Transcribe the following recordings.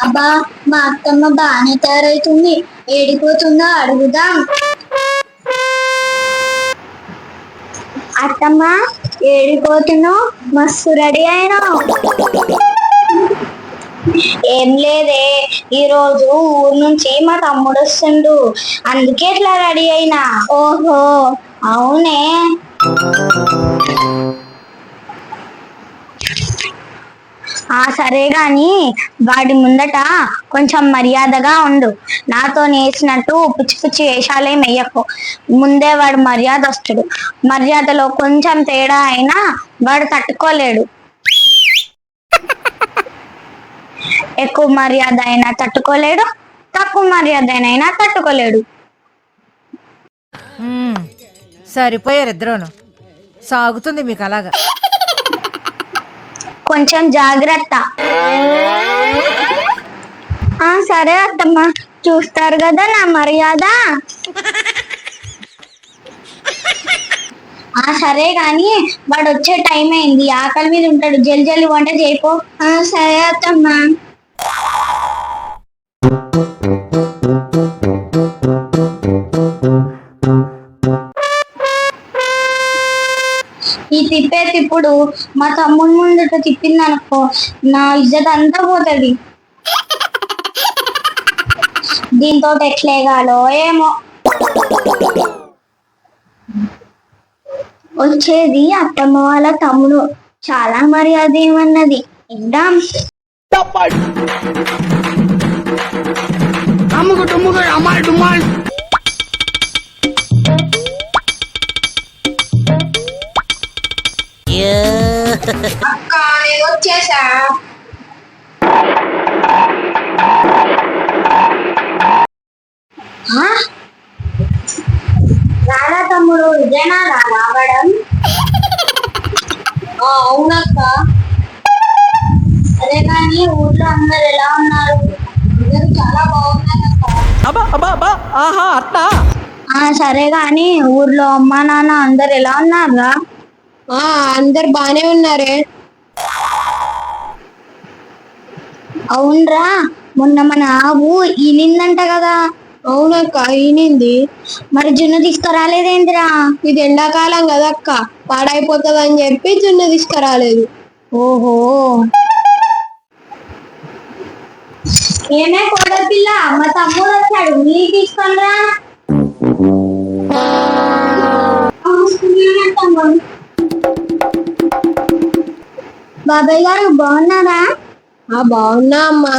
అబ్బా మా అత్తమ్మ బాగానే తయారైతుంది. ఏడిపోతుందో అడుగుదాం. అత్తమ్మ ఏడిపోతున్నావు? మస్తు రెడీ అయినా ఏం లేదే ఈ రోజు ఊరు నుంచి మా తమ్ముడు వస్తుండు. అందుకే ఇట్లా రెడీ అయినా. ఓహో అవునే. ఆ సరే గాని వాడి ముందట కొంచెం మర్యాదగా ఉండు. నాతో నేసినట్టు పిచ్చి పిచ్చి వేషాలేం వెయ్యకు ముందే వాడు మర్యాద వస్తుడు మర్యాదలో కొంచెం తేడా అయినా వాడు తట్టుకోలేడు. ఎక్కువ మర్యాద అయినా తట్టుకోలేడు. తక్కువ మర్యాద అయినా తట్టుకోలేడు. సరిపోయారు ఇద్దరును. సాగుతుంది మీకు అలాగా. కొంచెం జాగ్రత్త. ఆ సరే అత్తమ్మ. చూస్తారు కదా నా మర్యాద? ఆ సరే గాని వాడు వచ్చే టైం అయింది. ఆకలి మీద ఉంటాడు. జల్ జల్లి వంట చేయపో ఆ సరే అత్తమ్మా. ఇప్పుడు మా తమ్ముడు ముందట తిప్పింది అనుకో నా ఇజ్జత్ అంతా పోతుంది దీంతో ఎట్లేగాలో ఏమో. వచ్చేది అత్తమ్మ వాళ్ళ తమ్ముడు. చాలా మర్యాద ఏమన్నది. ఇద్దాం. అమ్ముకు అమ్మాయి డుమ్మాయి అక్క నేను వచ్చేసా? రారా తమ్ముడు ఇదేనా రావడం అవునక్క. అదే కానీ ఊర్లో అందరు ఎలా ఉన్నారు? అందరూ చాలా బాగున్నారు అక్క సరే గాని ఊర్లో అమ్మా నాన్న అందరు ఎలా ఉన్నారా ఆ అందరు బానే ఉన్నారే. అవునరా మొన్న మన ఆవు ఈనిందంట కదా. అవునక్క ఈనింది మరి జున్ను తీసుకురాలేదేంటిరా ఇది ఎండాకాలం కదక్క పాడైపోతుంది అని చెప్పి జున్ను తీసుకురాలేదు. ఓహో. ఏమే కోడ పిల్ల మా తమ్ముడు వచ్చాడు. నీ తమ్ముడు. బాబాయ్ గారు బాగున్నారా? ఆ బాగున్నా అమ్మా.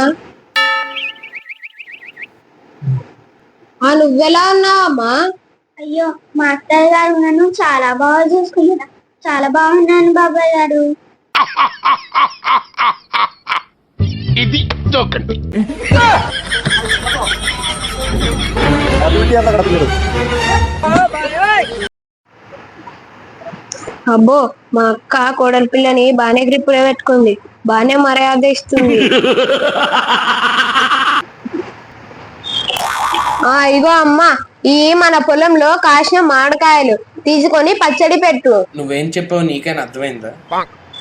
ఆ నువ్వెలా ఉన్నావమ్మా అయ్యో మా అత్తయ్య గారు నన్ను చాలా బాగా చూసుకుంటారా చాలా బాగున్నాను బాబాయ్ గారు. అబ్బో మా అక్క కోడలి పిల్లని బానే గ్రిప్పులో పెట్టుకుంది. బానే మర్యాద ఇస్తుంది. ఆ ఇగో అమ్మా ఈ మన పొలంలో కాసిన మామిడికాయలు తీసుకొని పచ్చడి పెట్టు. నువ్వేం చెప్పావు నీకైనా అర్థమైందా?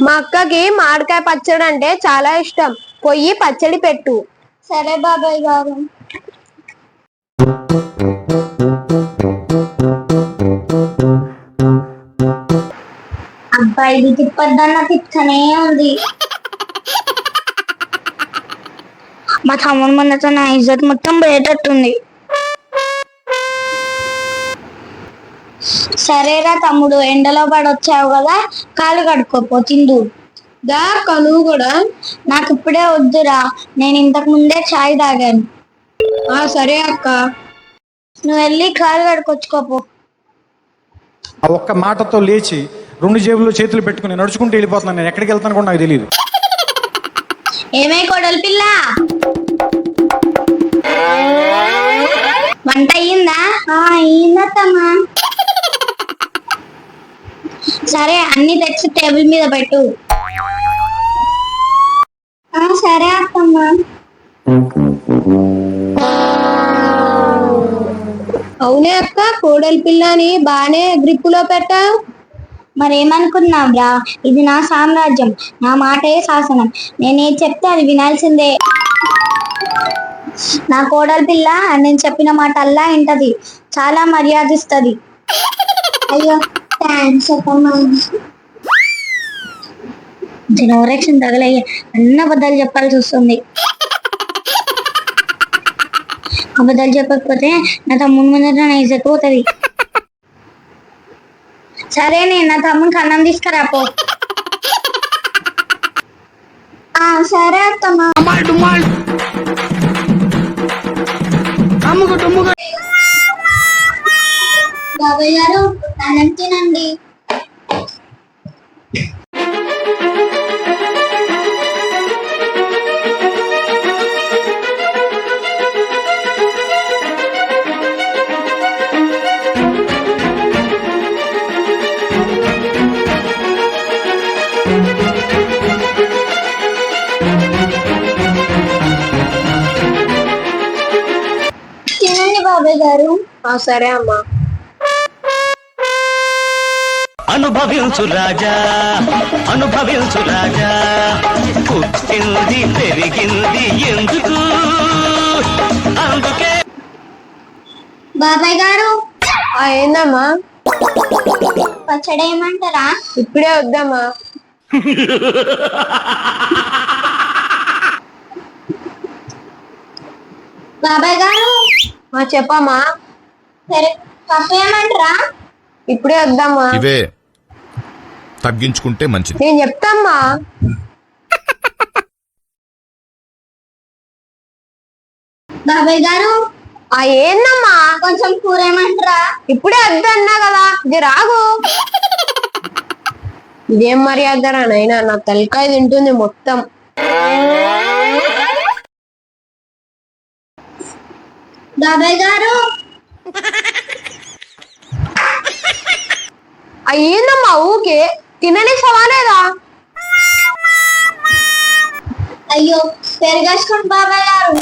మా అక్కకి మామిడికాయ పచ్చడి అంటే చాలా ఇష్టం. పొయ్యి పచ్చడి పెట్టు. సరే బాబాయ్ గారు ఇది తిప్పద్దన్న తిప్పనే ఉంది. మా తమ్ముడు మొన్నతో నా ఇజ్జత్ మొత్తం పోయేటట్టుంది. సరేరా తమ్ముడు ఎండలో పడి వచ్చావు కదా కాలు కడుక్కోపో తిందు. దా నువ్వు కూడా. నాకు ఇప్పుడే వద్దురా నేను ఇంతకు ముందే చాయ్ తాగాను. ఆ సరే అక్క. నువ్వు వెళ్ళి కాలు కడుకొచ్చుకోపో ఆ ఒక్క మాటతో లేచి రెండు జేబుల్లో చేతులు పెట్టుకుని నడుచుకుంటూ వెళ్ళిపోతున్నాను. నేను ఎక్కడికి వెళ్తాను కూడా నాకు తెలియదు ఏమై కోడలి పిల్ల? వంట అయ్యిందా? అయ్యిందమ్మా సరే అన్ని తెచ్చి టేబుల్ మీద పెట్టు. సరే అత్తమ్మా. అవునే అక్క కోడలి పిల్లని బానే గ్రిప్పులో పెట్టావు. మరేమనుకున్నావురా? ఇది నా సామ్రాజ్యం నా మాటే శాసనం. నేనేది చెప్తే అది వినాల్సిందే. నా కోడలి పిల్ల నేను చెప్పిన మాట అల్లా వింటది చాలా మర్యాదిస్తుంది. అయ్యో థ్యాంక్స్ జనరేషన్ తగలయ్య అన్న అబద్ధాలు చెప్పాల్సి వస్తుంది. అబద్ధాలు చెప్పకపోతే నా తమ్ముడు ముందర నా ఇజ్జత్ పోతుంది. సరే నేను నా తమ్మునికి అన్నం తీసుకురా పో. ఆ, సరే అత్తమ్మా బాబాయ్ గారు అన్నం తినండి. సరే అమ్మా. అనుభవించు రాజా అనుభవించు రాజా. పుట్టింది పెరిగింది ఎందుకు? అందుకే బాబాయ్ గారు. ఆ ఏందమ్మా? పచ్చడి ఏమంటారా ఇప్పుడే వద్దమ్మా. బాబాయ్ గారు. ఆ చెప్పమ్మా. సరే ఇప్పుడే వద్దమ్మా ఇవే. తగ్గించుకుంటే మంచిది. నేను చెప్తామ్మా. బాబాయ్ గారు ఆ ఏందమ్మా? కొంచెం కూర ఏమంటారా ఇప్పుడే వద్దు అన్నా కదా. ఇది రాగు. ఇదేం మర్యాదరా నైనా నా తలకాయ తింటుంది మొత్తం. బాబాయ్ గారు ఆ ఏందమ్మా ఊకే? తినని సవాలేదా? అయ్యో పెరగేసుకోండి బాబాయ్ గారు.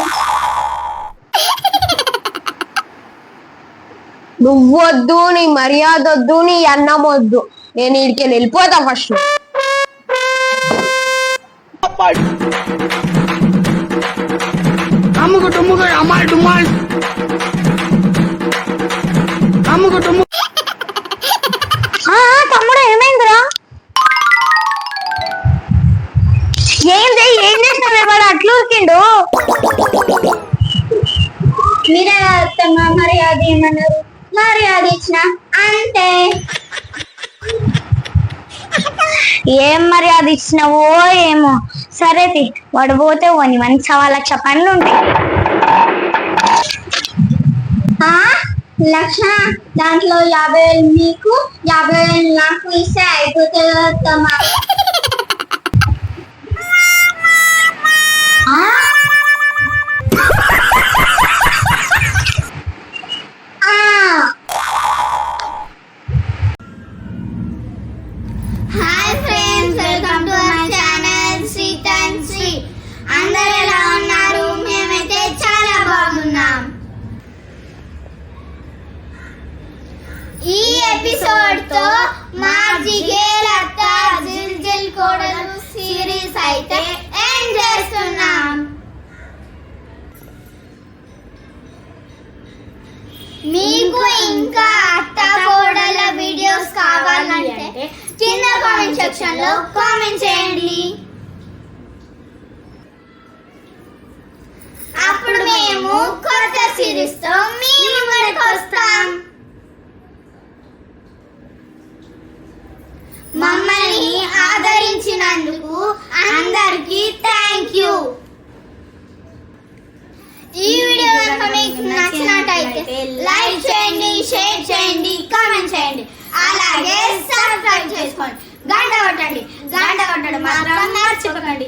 నువ్వొద్దు నీ మర్యాద వద్దు నీ అన్నం వద్దు నేను వీడికి వెళ్ళిపోతా ఫస్ట్. అమ్ముకు డుమ్ముకు అమ్మాయి డుమ్మాయి అమ్ముకు తమ్ముడు ఏమైందిరా? ఏంది ఏం చేసినావు వాడు? అట్లు ఉరికిండు మీరే అత్తమ్మ మర్యాద ఏమన్నారు మర్యాద ఇచ్చిన? అంటే? ఏం మర్యాద ఇచ్చినావో ఏమో. సరే వాడు పోతే పోని సవా లక్ష పనులు ఉంటాయి లక్ష దాంట్లో యాభై వేలు మీకు యాభై వేలు నాకు ఇస్తే అయిపోతుంది కామెంట్ సెక్షన్లో కామెంట్ చేయండి. అప్పుడు మేము కొత్త సిరీస్తో మీ ముందుకు వస్తాం. మమ్మల్ని ఆదరించినందుకు అందరికీ థ్యాంక్ యూ ఈ వీడియో కనుక మీకు నచ్చినట్టయితే മറക്കാൻ മറച്ചു. വെക്കണ്ടി